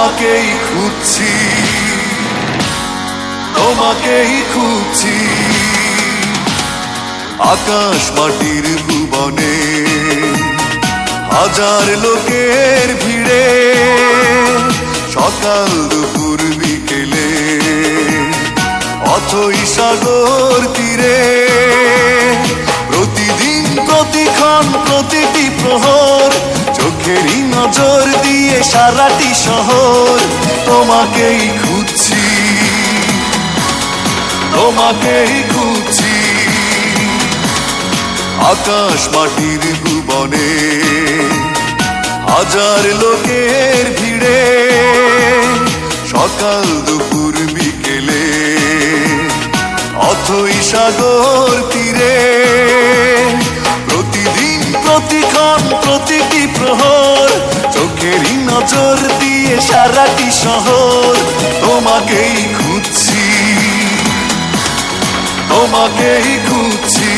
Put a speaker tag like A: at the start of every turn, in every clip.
A: তোমাকেই খুঁজছি। তোমাকেই খুঁজছি। আকাশ মাটির ভুবনে, হাজার লোকের ভিড়ে, সকাল দুপুর বিকেলে, অথই সাগর তীরে, প্রতিদিন প্রতিক্ষণ প্রতিটি প্রহর চোখেরই নজর সারাটি শহর তোমাকেই খুঁজছি। তোমাকেই খুঁজছি। আকাশ মাটির ভুবনে, হাজার লোকের ভিড়ে। সকাল, দুপুর, বিকেলে অথই সাগর তীরে। প্রতিদিন প্রতিক্ষণ প্রতিটি নজর দিয়ে সারাটি শহর তোমাকেই খুঁজছি তোমাকেই খুঁজছি।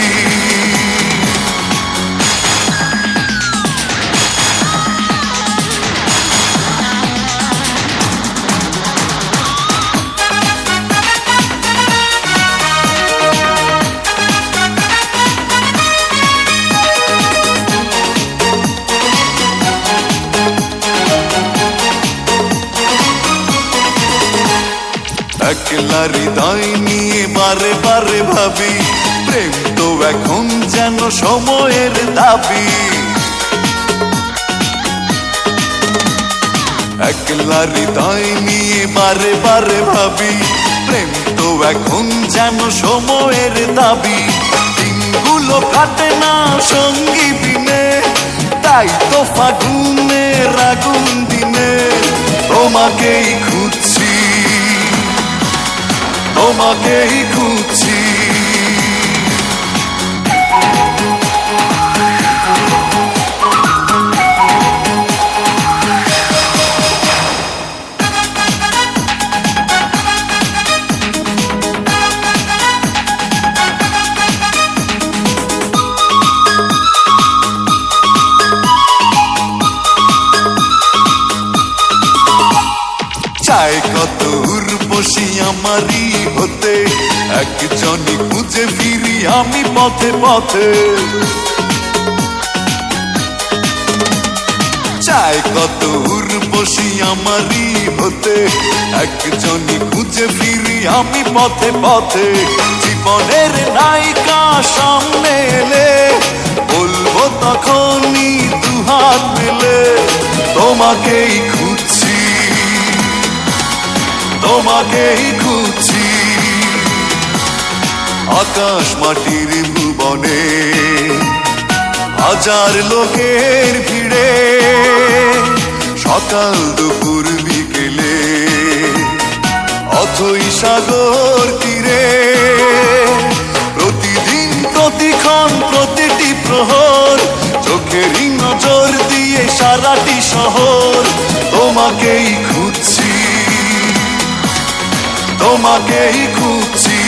A: একলা হৃদয় নিয়ে বারে বারে ভাবি, প্রেম তো এখন যেন সময়ের দাবি। একলা হৃদয় নিয়ে বারে বারে ভাবি, প্রেম তো এখন যেন সময়ের দাবি। দিনগুলো কাটে না সঙ্গী বিনে, তাই তো ফাগুনের আগুন দিনে। তোমাকেই খুঁজছি তোমাকেই খুঁজছি। চায় একজনই খুঁজে ফিরি আমি পথে পথে। চায় কত উর্বশী আমারই হতে। একজনই খুঁজে ফিরি আমি পথে পথে। জীবনের নায়িকা সামনে এলে, বলব তখনই দুহাত মেলে, তোমাকেই খুঁজছি তোমাকেই খুঁজছি। আকাশ মাটির ভুবনে, হাজার লোকের ভিড়ে, সকাল দুপুর বিকেলে, অথই সাগর তীরে, প্রতিদিন প্রতিক্ষণ প্রতিটি প্রহর চোখেরই নজর দিয়ে সারাটি শহর, তোমাকেই খুঁজছি তোমাকেই খুঁজছি।